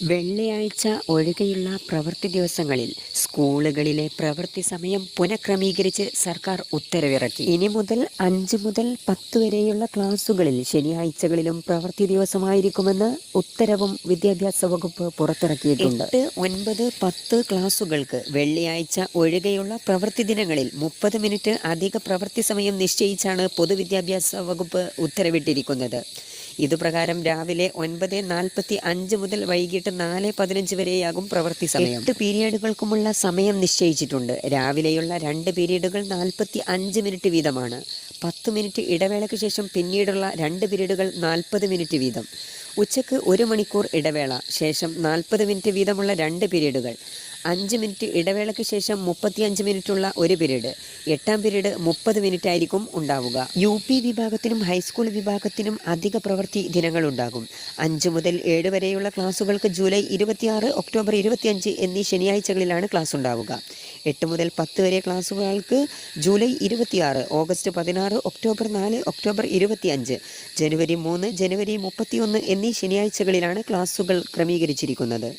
വെള്ളിയാഴ്ച ഒഴികെയുള്ള പ്രവൃത്തി ദിവസങ്ങളിൽ സ്കൂളുകളിലെ പ്രവൃത്തി സമയം പുനഃക്രമീകരിച്ച് സർക്കാർ ഉത്തരവിറക്കി. ഇനി മുതൽ അഞ്ച് മുതൽ പത്ത് വരെയുള്ള ക്ലാസുകളിൽ ശനിയാഴ്ചകളിലും പ്രവൃത്തി ദിവസമായിരിക്കുമെന്ന് ഉത്തരവും വിദ്യാഭ്യാസ വകുപ്പ് പുറത്തിറക്കിയിട്ടുണ്ട്. എട്ട് ഒൻപത് പത്ത് ക്ലാസുകൾക്ക് വെള്ളിയാഴ്ച ഒഴികെയുള്ള പ്രവൃത്തി ദിനങ്ങളിൽ മുപ്പത് മിനിറ്റ് അധിക പ്രവൃത്തി സമയം നിശ്ചയിച്ചാണ് പൊതുവിദ്യാഭ്യാസ വകുപ്പ് ഉത്തരവിട്ടിരിക്കുന്നത്. ഇതുപ്രകാരം രാവിലെ ഒൻപത് നാൽപ്പത്തി അഞ്ച് മുതൽ വൈകിട്ട് നാല് പതിനഞ്ച് വരെയാകും പ്രവൃത്തി സമയം. എട്ട് പീരിയഡുകൾക്കുമുള്ള സമയം നിശ്ചയിച്ചിട്ടുണ്ട്. രാവിലെയുള്ള രണ്ട് പീരീഡുകൾ നാൽപ്പത്തി അഞ്ച് മിനിറ്റ് വീതമാണ്. പത്ത് മിനിറ്റ് ഇടവേളയ്ക്ക് ശേഷം പിന്നീടുള്ള രണ്ട് പീരീഡുകൾ നാൽപ്പത് മിനിറ്റ് വീതം. ഉച്ചയ്ക്ക് ഒരു മണിക്കൂർ ഇടവേള ശേഷം നാൽപ്പത് മിനിറ്റ് വീതമുള്ള രണ്ട് പീരീഡുകൾ. അഞ്ച് മിനിറ്റ് ഇടവേളയ്ക്ക് ശേഷം മുപ്പത്തിയഞ്ച് മിനിറ്റുള്ള ഒരു പീരീഡ്. എട്ടാം പീരീഡ് മുപ്പത് മിനിറ്റ് ആയിരിക്കും ഉണ്ടാവുക. യു പി വിഭാഗത്തിനും ഹൈസ്കൂൾ വിഭാഗത്തിനും അധിക പ്രവൃത്തി ദിനങ്ങൾ ഉണ്ടാകും. അഞ്ച് മുതൽ ഏഴ് വരെയുള്ള ക്ലാസുകൾക്ക് ജൂലൈ ഇരുപത്തിയാറ് ഒക്ടോബർ ഇരുപത്തിയഞ്ച് എന്നീ ശനിയാഴ്ചകളിലാണ് ക്ലാസ് ഉണ്ടാവുക. എട്ട് മുതൽ പത്ത് വരെ ക്ലാസ്സുകൾക്ക് ജൂലൈ ഇരുപത്തിയാറ് ഓഗസ്റ്റ് പതിനാറ് ഒക്ടോബർ നാല് ഒക്ടോബർ ഇരുപത്തിയഞ്ച് ജനുവരി മൂന്ന് ജനുവരി മുപ്പത്തിയൊന്ന് എന്നീ ശനിയാഴ്ചകളിലാണ് ക്ലാസുകൾ ക്രമീകരിച്ചിരിക്കുന്നത്.